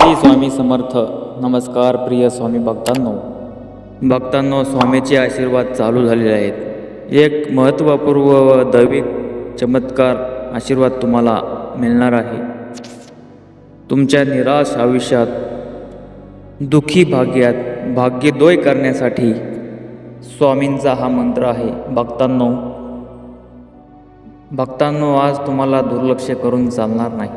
श्री स्वामी समर्थ. नमस्कार प्रिय स्वामी भक्तांनो. भक्तांनो स्वामीचे आशीर्वाद चालू झालेले आहेत. एक महत्त्वपूर्व व दैविक चमत्कार आशीर्वाद तुम्हाला मिळणार आहे. तुमच्या निराश आयुष्यात दुःखी भाग्यात भाग्यदोय करण्यासाठी स्वामींचा हा मंत्र आहे. भक्तांनो भक्तांनो आज तुम्हाला दुर्लक्ष करून चालणार नाही.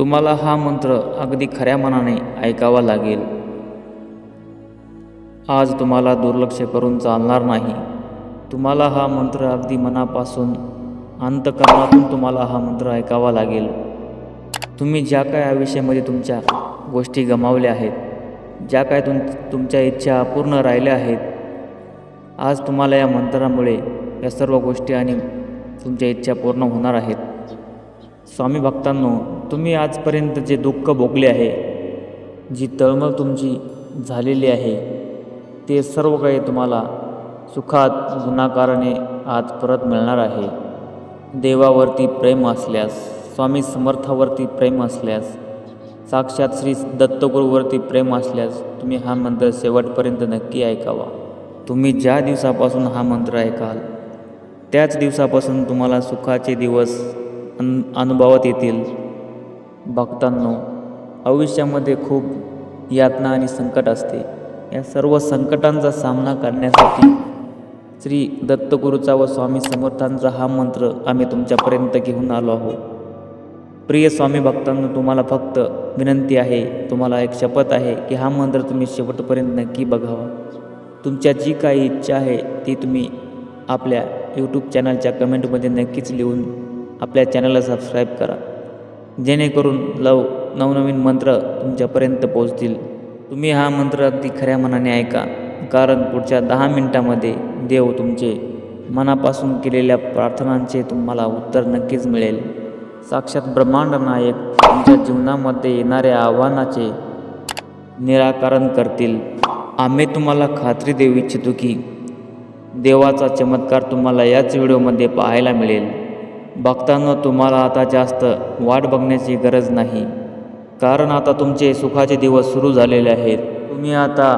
तुम्हाला हा मंत्र अगदी खऱ्या मनाने ऐकावा लागेल. आज तुम्हाला दुर्लक्ष करून चालणार नाही. तुम्हाला हा मंत्र अगदी मनापासून अंतकरणातून तुम्हाला हा मंत्र ऐकावा लागेल. तुम्ही ज्या काय आयुष्यामध्ये तुमच्या गोष्टी गमावल्या आहेत ज्या काय तुम तुमच्या इच्छा अपूर्ण राहिल्या आहेत आज तुम्हाला या मंत्रामुळे या सर्व गोष्टी आणि तुमच्या इच्छा पूर्ण होणार आहेत. स्वामी भक्तांनो तुम्ही आजपर्यंत जे दुःख भोगले आहे जी तळमळ तुमची झालेली आहे ते सर्व काही तुम्हाला सुखात गुणाकाराने आज परत मिळणार आहे. देवावरती प्रेम असल्यास स्वामी समर्थावरती प्रेम असल्यास साक्षात श्री दत्तगुरूवरती प्रेम असल्यास तुम्ही हा मंत्र शेवटपर्यंत नक्की ऐकावा. तुम्ही ज्या दिवसापासून हा मंत्र ऐकाल त्याच दिवसापासून तुम्हाला सुखाचे दिवस अन अनुभवात येतील. भक्तांनो आयुष्यामध्ये खूप यातना आणि संकट असते. या सर्व संकटांचा सामना करण्यासाठी श्री दत्तगुरूचा व स्वामी समर्थांचा हा मंत्र आम्ही तुमच्यापर्यंत घेऊन आलो आहोत. प्रिय स्वामी भक्तांनो तुम्हाला फक्त विनंती आहे तुम्हाला एक शपथ आहे की हा मंत्र तुम्ही शेवटपर्यंत नक्की बघावा. तुमच्या जी काही इच्छा आहे ती तुम्ही आपल्या यूट्यूब चॅनलच्या कमेंटमध्ये नक्कीच लिहून आपल्या चॅनलला सबस्क्राईब करा. जेणेकरून लव नवनवीन मंत्र तुमच्यापर्यंत पोहोचतील. तुम्ही हा मंत्र अगदी खऱ्या मनाने ऐका. कारण पुढच्या दहा मिनिटामध्ये देव तुमचे मनापासून केलेल्या प्रार्थनांचे तुम्हाला उत्तर नक्कीच मिळेल. साक्षात ब्रह्मांड नायक तुमच्या जीवनामध्ये येणाऱ्या आव्हानाचे निराकरण करतील. आम्ही तुम्हाला खात्री देऊ इच्छितो की देवाचा चमत्कार तुम्हाला याच व्हिडिओमध्ये पाहायला मिळेल. बघताना तुम्हाला आता जास्त वाट बघण्याची गरज नाही. कारण आता तुमचे सुखाचे दिवस सुरू झालेले आहेत. तुम्ही आता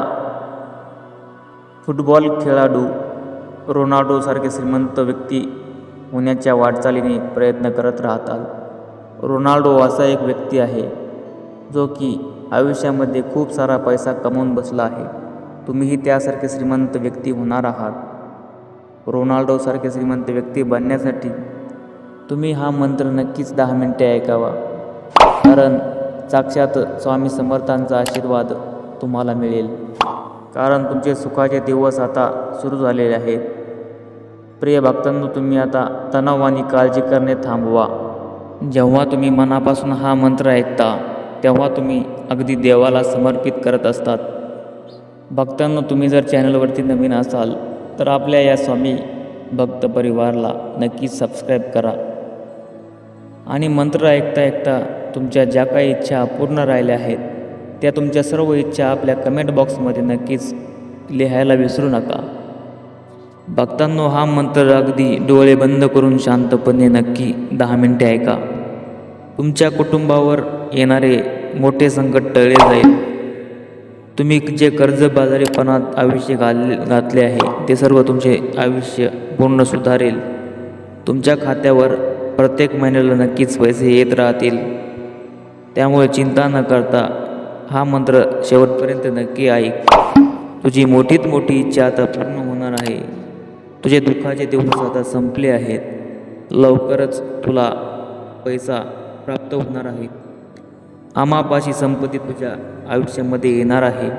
फुटबॉल खेळाडू रोनाल्डोसारखे श्रीमंत व्यक्ती होण्याच्या वाटचालीने प्रयत्न करत राहताल. रोनाल्डो असा एक व्यक्ती आहे जो की आयुष्यामध्ये खूप सारा पैसा कमवून बसला आहे. तुम्हीही त्यासारखे श्रीमंत व्यक्ती होणार आहात. रोनाल्डोसारखे श्रीमंत व्यक्ती बनण्यासाठी तुम्ही हा मंत्र नक्कीच दहा मिनटे ऐकावा. कारण साक्षात स्वामी समर्थांचा आशीर्वाद तुम्हाला मिळेल. कारण तुमचे सुखाचे दिवस आता सुरू झालेले आहेत. प्रिय भक्तांनो तुम्ही आता तणाव आणि काळजी करणे थांबवा. जेव्हा तुम्ही मनापासून हा मंत्र ऐकता तेव्हा तुम्ही अगदी देवाला समर्पित करत असतात. भक्तांनो तुम्ही जर चॅनलवरती नवीन असाल तर आपल्या या स्वामी भक्त परिवारला नक्कीच सबस्क्राईब करा. आणि मंत्र ऐकता ऐकता तुमच्या ज्या काही इच्छा पूर्ण राहिल्या आहेत त्या तुमच्या सर्व इच्छा आपल्या कमेंट बॉक्समध्ये नक्कीच लिहायला विसरू नका. भक्तांनो हा मंत्र अगदी डोळे बंद करून शांतपणे नक्की दहा मिनटे ऐका. तुमच्या कुटुंबावर येणारे मोठे संकट टळले जाईल. तुम्ही जे कर्जबाजारीपणात आयुष्य घाल घातले आहे ते सर्व तुमचे आयुष्य पूर्ण सुधारेल. तुमच्या खात्यावर प्रत्येक महिन्याला नक्कीच पैसे येत राहतील. त्यामुळे चिंता न करता हा मंत्र शेवटपर्यंत नक्की ऐक. तुझी मोठीत मोठी इच्छा आता पूर्ण होणार आहे. तुझे दुःखाचे दिवस आता संपले आहेत. लवकरच तुला पैसा प्राप्त होणार आहे. आमापाशी संपत्ती तुझ्या आयुष्यामध्ये येणार आहे.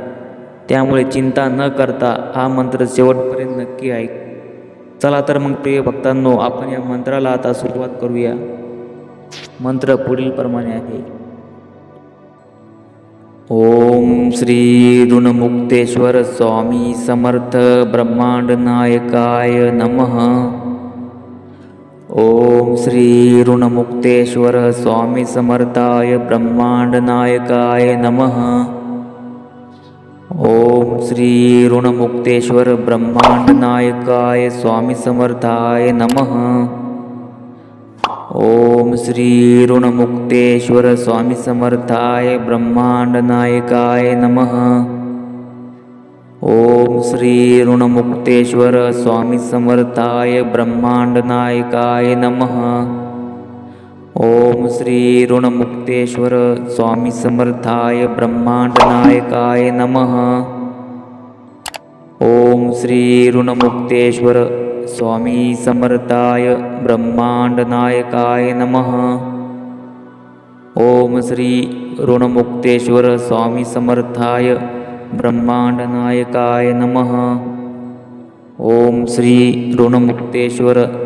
त्यामुळे चिंता न करता हा मंत्र शेवटपर्यंत नक्की ऐक. चला तर मग प्रिय भक्तांनो आपण या मंत्राला आता सुरुवात करूया. मंत्र पुढील प्रमाणे आहे. ओम श्री ऋणमुक्तेश्वर स्वामी समर्थ ब्रह्मांड नायकाय नमः. ओम श्री ऋणमुक्तेश्वर स्वामी समर्थाय ब्रह्मांड नायकाय नमः. ॐ श्री ऋणमुक्तेश्वर ब्रह्माण्डनायकाय स्वामी नमः। ॐ श्री ऋणमुक्तेश्वर ब्रह्माण्डनायकाय नमः। ॐ श्री ऋणमुक्तेश्वर ब्रह्माण्डनायकाय नमः। ओम श्री ऋणमुक्तेश्वर स्वामी समर्थाय ब्रह्मांड नायकाय नमः। ओम श्री ऋणमुक्तेश्वर स्वामी समर्थाय ब्रह्मांड नायकाय नमः। ओम श्री ऋणमुक्तेश्वर स्वामी समर्थाय ब्रह्मांड नायकाय नमः। ओम श्री ऋणमुक्तेश्वर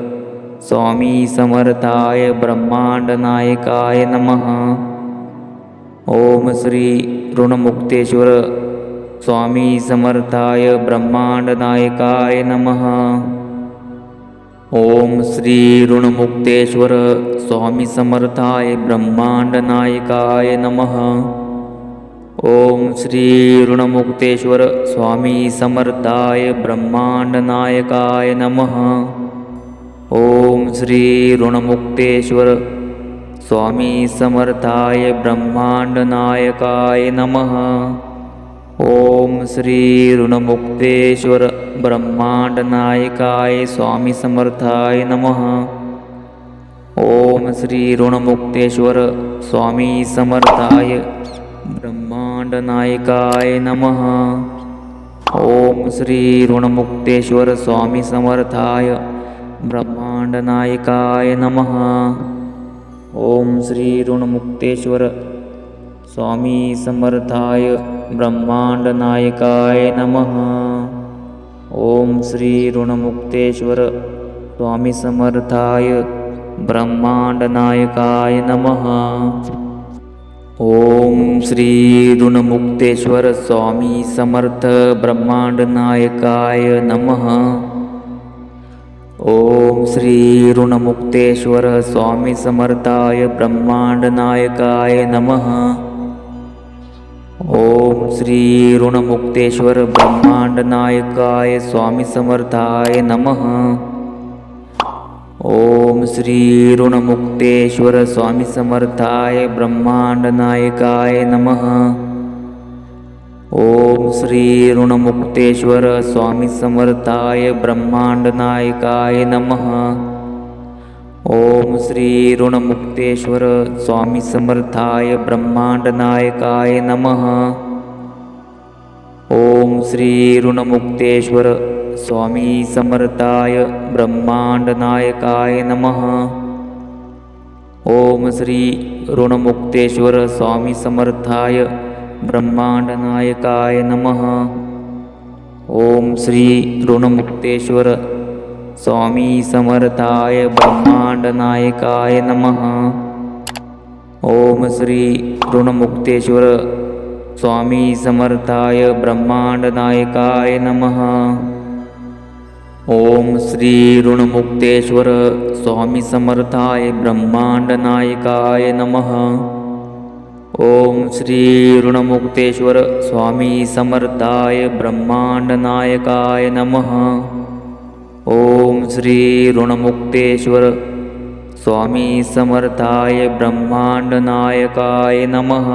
स्वामी समर्थाय ब्रह्मांड नायकाय नमः। ओम श्री ऋणमुक्तेश्वर स्वामी समर्थाय ब्रह्मांड नायकाय नमः। ओम श्री ऋणमुक्तेश्वर स्वामी समर्थाय ब्रह्मांड नायकाय नमः। ओम श्री ऋणमुक्तेश्वर स्वामी समर्थाय ब्रह्मांड नायकाय नमः। ओम श्री ऋणमुक्तेश्वर स्वामी समर्थाय ब्रह्मांड नायकाय नमः। ओम श्री ऋणमुक्तेश्वर ब्रह्मांड नायकाय स्वामी समर्थाय नमः। ओम श्री ऋणमुक्तेश्वर स्वामी समर्थाय ब्रह्मांड नायकाय नमः। ओम श्री ऋणमुक्तेश्वर स्वामी समर्थाय ब्रह्म ्रह्माण्डनायकाय नमः। ॐ श्रीऋणमुक्तेश्वर स्वामी समर्थाय ब्रह्माण्डनायकाय नमः। ॐ श्रीऋणमुक्तेश्वर स्वामी समर्थाय ब्रह्माण्डनायकाय नमः। ॐ श्रीऋणमुक्तेश्वर स्वामी समर्थ ब्रह्माण्डनायकाय नमः। ॐ ऋणमुक्तेश्वर स्वामिसमर्थाय ब्रह्माण्डनायकाय नमः। ॐ श्रीऋणमुक्तेश्वर ब्रह्माण्डनायकाय स्वामिसमर्थाय नमः। ॐ श्री स्वामिसमर्थाय ब्रह्माण्डनायकाय नमः। ओम श्री ऋणमुक्तेश्वर स्वामी समर्थाय ब्रह्मांड नायकाय नमः. ओम श्री ऋणमुक्तेश्वर स्वामी समर्थाय ब्रह्मांड नायकाय नमः. ओम श्री ऋणमुक्तेश्वर स्वामी समर्थाय ब्रह्मांड नायकाय नमः. ओम श्री ऋणमुक्तेश्वर स्वामी समर्थाय ब्रह्माण्डनायकाय नमः। ओम श्री ऋणमुक्तेश्वर स्वामी समर्थाय ब्रह्माण्डनायकाय नमः। ओम श्री ऋणमुक्तेश्वर स्वामी समर्थाय ब्रह्माण्डनायकाय नमः। ओम श्री ऋणमुक्तेश्वर स्वामी समर्थाय ब्रह्मांड नमः। ओम श्री ऋणमुक्तेश्वर स्वामी समर्थाय ब्रह्मांड नायकाय नमः। ओम श्री ऋणमुक्तेश्वर स्वामी समर्थाय ब्रह्मांड नायकाय नमः।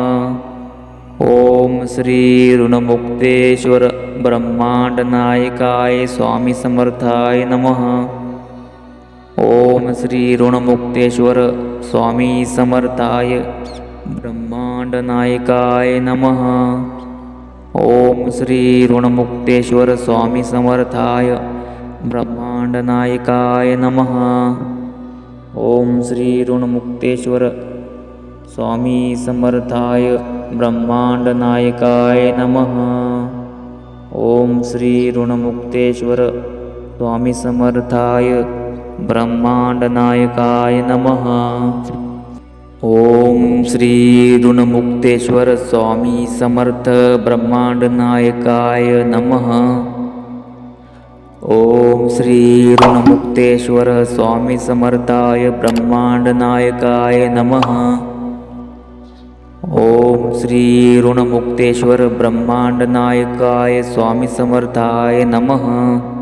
ओम श्री ऋणमुक्तेश्वर ब्रह्मांड नायकाय स्वामी समर्थाय नमः। ओम श्री ऋणमुक्तेश्वर स्वामी समर्थाय ब्रह्म ण्डनायकाय नमः ॐ श्रीऋणमुक्तेश्वरस्वामिसमर्थाय ऋणमुक्तेश्वर ब्रह्माण्डनायकाय नमः ॐ श्रीऋणमुक्तेश्वरस्वामिसमर्थाय ऋणमुक्तेश्वर ब्रह्माण्डनायकाय नमः ॐ श्री ब्रह्माण्डनायकाय नमः ओम श्री ऋणमुक्तेश्वर स्वामी समर्थ ब्रह्मांड नायकाय नमः. ओम श्री ऋणमुक्तेश्वर स्वामी समर्थाय ब्रह्मांड नायकाय नमः. ओम श्री ऋणमुक्तेश्वर ब्रह्मांड नायकाय स्वामी समर्थाय नमः.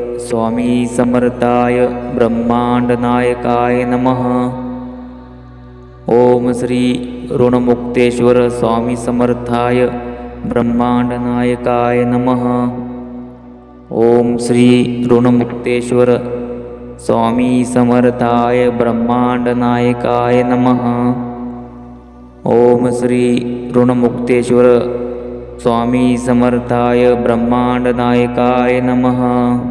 स्वामी समर्थाय ब्रह्माण्डनायकाय नमः. ओम श्री ऋणमुक्तेश्वर स्वामी समर्थाय ब्रह्मांड नमः. ओम श्री ऋणमुक्तेश्वर स्वामी समर्थाय ब्रह्माण्डनायकाय नमः. ओम श्री ऋणमुक्तेश्वर स्वामी समर्थाय ब्रह्माण्डनायकाय नमः.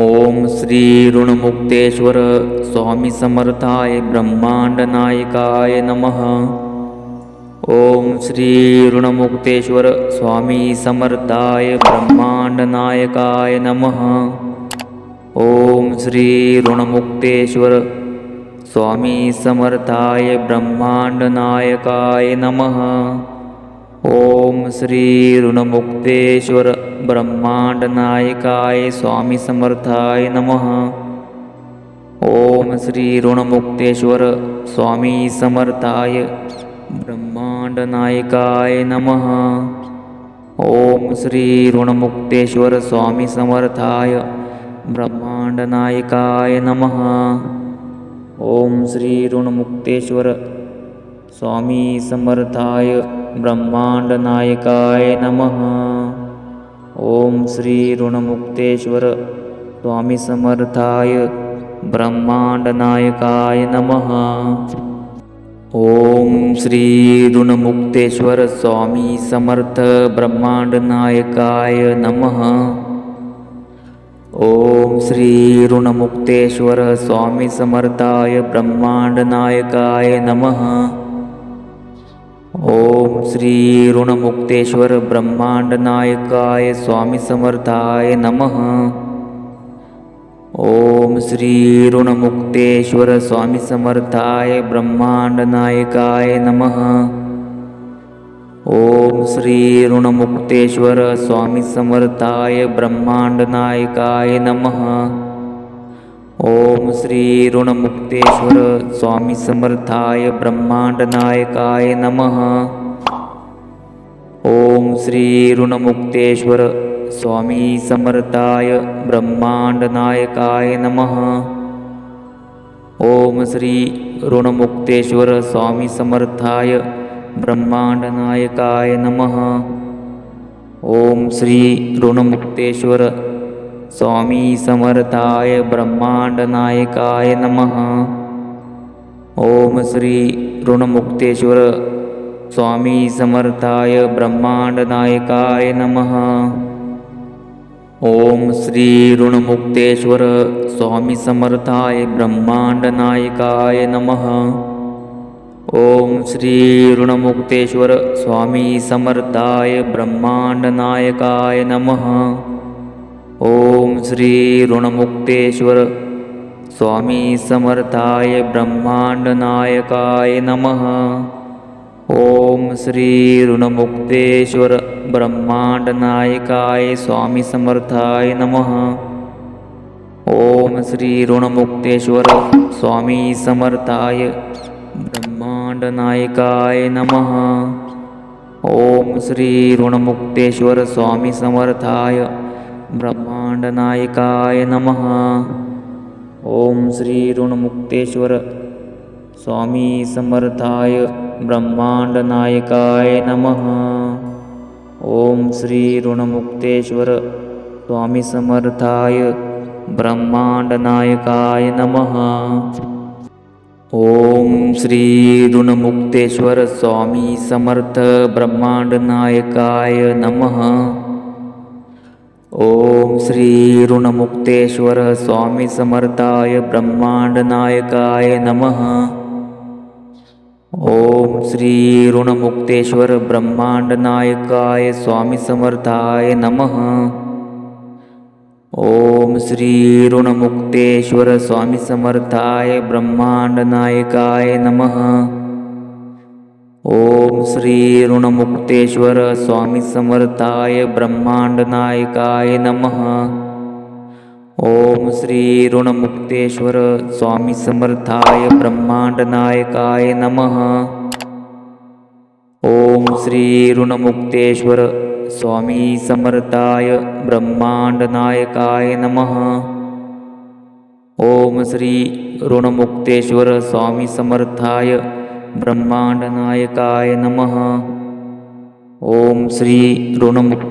ॐ श्रीऋणमुक्तेश्वर स्वामिसमर्थाय स्वामी ब्रह्माण्डनायकाय नमः। ॐ श्रीऋणमुक्तेश्वर ऋणमुक्तेश्वर ब्रह्माण्डनायकाय नमः। ॐ श्रीऋणमुक्तेश्वर ऋणमुक्तेश्वर ब्रह्माण्डनायकाय नमः। ओम श्री ऋणमुक्तेश्वर ब्रह्मांड नायकाय स्वामी समर्थाय नमः. ओम श्री ऋणमुक्तेश्वर स्वामी समर्थाय ब्रह्मांड नायकाय नमः. ओम श्री ऋणमुक्तेश्वर स्वामी समर्थाय ब्रह्मांड नायकाय नमः. ओम श्री ऋणमुक्तेश्वर स्वामी समर्थाय ब्रह्माण्डनायकाय नमः। ॐ श्रीऋणमुक्तेश्वर स्वामिसमर्थाय ब्रह्माण्डनायकाय नमः। ॐ श्रीऋणमुक्तेश्वर स्वामी समर्थ ब्रह्माण्डनायकाय नमः। ॐ श्रीऋणमुक्तेश्वर स्वामी समर्थाय ब्रह्माण्डनायकाय नमः। ॐ श्री ऋणमुक्तेश्वर ब्रह्माण्डनायकाय स्वामी नमः। ॐ श्री ऋणमुक्तेश्वर ब्रह्माण्डनायकाय नमः। ॐ श्री ऋणमुक्तेश्वर ब्रह्माण्डनायकाय नमः। ओम श्री ऋणमुक्तेश्वर स्वामी समर्थाय ब्रह्मांड नायकाय नमः। ओम श्री ऋणमुक्तेश्वर स्वामी समर्थाय ब्रह्मांड नायकाय नमः। ओम श्री ऋणमुक्तेश्वर स्वामी समर्थाय ब्रह्मांड नायकाय नमः। ओम श्री ऋणमुक्तेश्वर स्वामी समर्थाय ब्रह्मांड नमः। ओम श्री ऋणमुक्तेश्वर स्वामी समर्थाय ब्रह्माण्डनायकाय नमः। ओम श्री ऋणमुक्तेश्वर स्वामी समर्थाय ब्रह्मांड नमः। ओम श्री ऋणमुक्तेश्वर स्वामी समर्थाय ब्रह्माण्डनायकाय नमः। ओम श्री ऋणमुक्तेश्वर स्वामी समर्थाय ब्रह्मांड नायकाय नमः। ओम श्री ऋणमुक्तेश्वर ब्रह्मांड नायकाय स्वामी समर्थाय नमः। ओम श्री ऋणमुक्तेश्वर स्वामी समर्थाय ब्रह्मांड नायकाय नमः। ओम श्री ऋणमुक्तेश्वर स्वामी समर्थाय ब्रह्म ण्डनायकाय नमः। ॐ श्रीऋणमुक्तेश्वर स्वामी समर्थाय ब्रह्माण्डनायकाय नमः। ॐ श्रीऋणमुक्तेश्वर स्वामी समर्थाय ब्रह्माण्डनायकाय नमः। ॐ श्रीऋणमुक्तेश्वर स्वामी समर्थ ब्रह्माण्डनायकाय नमः। ॐ ऋणमुक्तेश्वर स्वामिसमर्थाय ब्रह्माण्डनायकाय नमः। ॐ श्रीऋणमुक्तेश्वर ब्रह्माण्डनायकाय स्वामिसमर्थाय नमः। ॐ श्री स्वामिसमर्थाय ब्रह्माण्डनायकाय नमः। ओम श्री ऋणमुक्तेश्वर स्वामी समर्थाय ब्रह्मांड नायकाय नमः. ओम श्री ऋणमुक्तेश्वर स्वामी समर्थाय ब्रह्मांड नायकाय नमः. ओम श्री ऋणमुक्तेश्वर स्वामी समर्थाय ब्रह्मांड नायकाय नमः. ओम श्री ऋणमुक्तेश्वर स्वामी समर्थाय ब्रह्माण्डनायकाय नमः। ॐ श्री ऋणमुक्